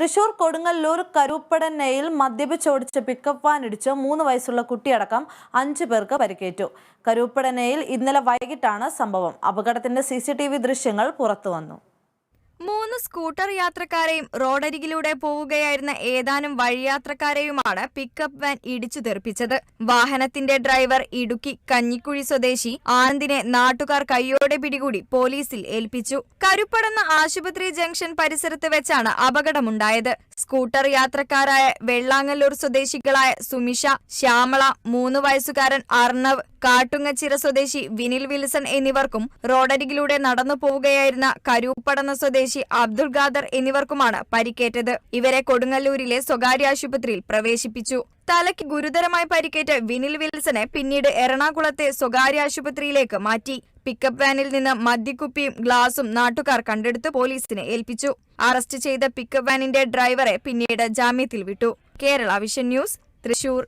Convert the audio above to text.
തൃശൂർ കൊടുങ്ങല്ലൂർ കരുപ്പടനയിൽ മദ്യപിച്ചോടിച്ച pickup van ഇടിച്ച് മൂന്ന് വയസ്സുള്ള കുട്ടിയടക്കം അഞ്ചു പേർക്ക് പരിക്കേറ്റു. കരുപ്പടനയിൽ ഇന്നലെ വൈകിട്ടാണ് സംഭവം. അപകടത്തിന്റെ സി ദൃശ്യങ്ങൾ പുറത്തുവന്നു. സ്കൂട്ടർ യാത്രക്കാരെയും റോഡരികിലൂടെ പോവുകയായിരുന്ന ഏതാനും വഴിയാത്രക്കാരെയുമാണ് പിക്കപ്പ് വാൻ ഇടിച്ചു തെറിപ്പിച്ചത്. വാഹനത്തിന്റെ ഡ്രൈവർ ഇടുക്കി കഞ്ഞിക്കുഴി സ്വദേശി ആനന്ദിനെ നാട്ടുകാർ കൈയോടെ പിടികൂടി പോലീസിൽ ഏൽപ്പിച്ചു. കരുപ്പടന്ന ആശുപത്രി ജംഗ്ഷൻ പരിസരത്ത് വെച്ചാണ് അപകടമുണ്ടായത്. സ്കൂട്ടർ യാത്രക്കാരായ വെള്ളാങ്ങല്ലൂർ സ്വദേശികളായ സുമിഷ ശ്യാമള മൂന്ന് വയസ്സുകാരൻ അർണവ് കാട്ടുങ്ങച്ചിറ സ്വദേശി വിനിൽ വിൽസൺ എന്നിവർക്കും റോഡരികിലൂടെ നടന്നു പോവുകയായിരുന്ന കരൂപ്പടന്ന സ്വദേശി അബ്ദുൾ ഖാദർ എന്നിവർക്കുമാണ് പരിക്കേറ്റത്. ഇവരെ കൊടുങ്ങല്ലൂരിലെ സ്വകാര്യ ആശുപത്രിയിൽ പ്രവേശിപ്പിച്ചു. തലയ്ക്ക് ഗുരുതരമായി പരിക്കേറ്റ വിനിൽ വിൽസനെ പിന്നീട് എറണാകുളത്തെ സ്വകാര്യ ആശുപത്രിയിലേക്ക് മാറ്റി. പിക്കപ്പ് വാനിൽ നിന്ന് മദ്യക്കുപ്പിയും ഗ്ലാസും നാട്ടുകാർ കണ്ടെടുത്ത് പോലീസിനെ ഏൽപ്പിച്ചു. അറസ്റ്റ് ചെയ്ത പിക്കപ്പ് വാനിന്റെ ഡ്രൈവറെ പിന്നീട് ജാമ്യത്തിൽ വിട്ടു. Kerala vision news Thrissur.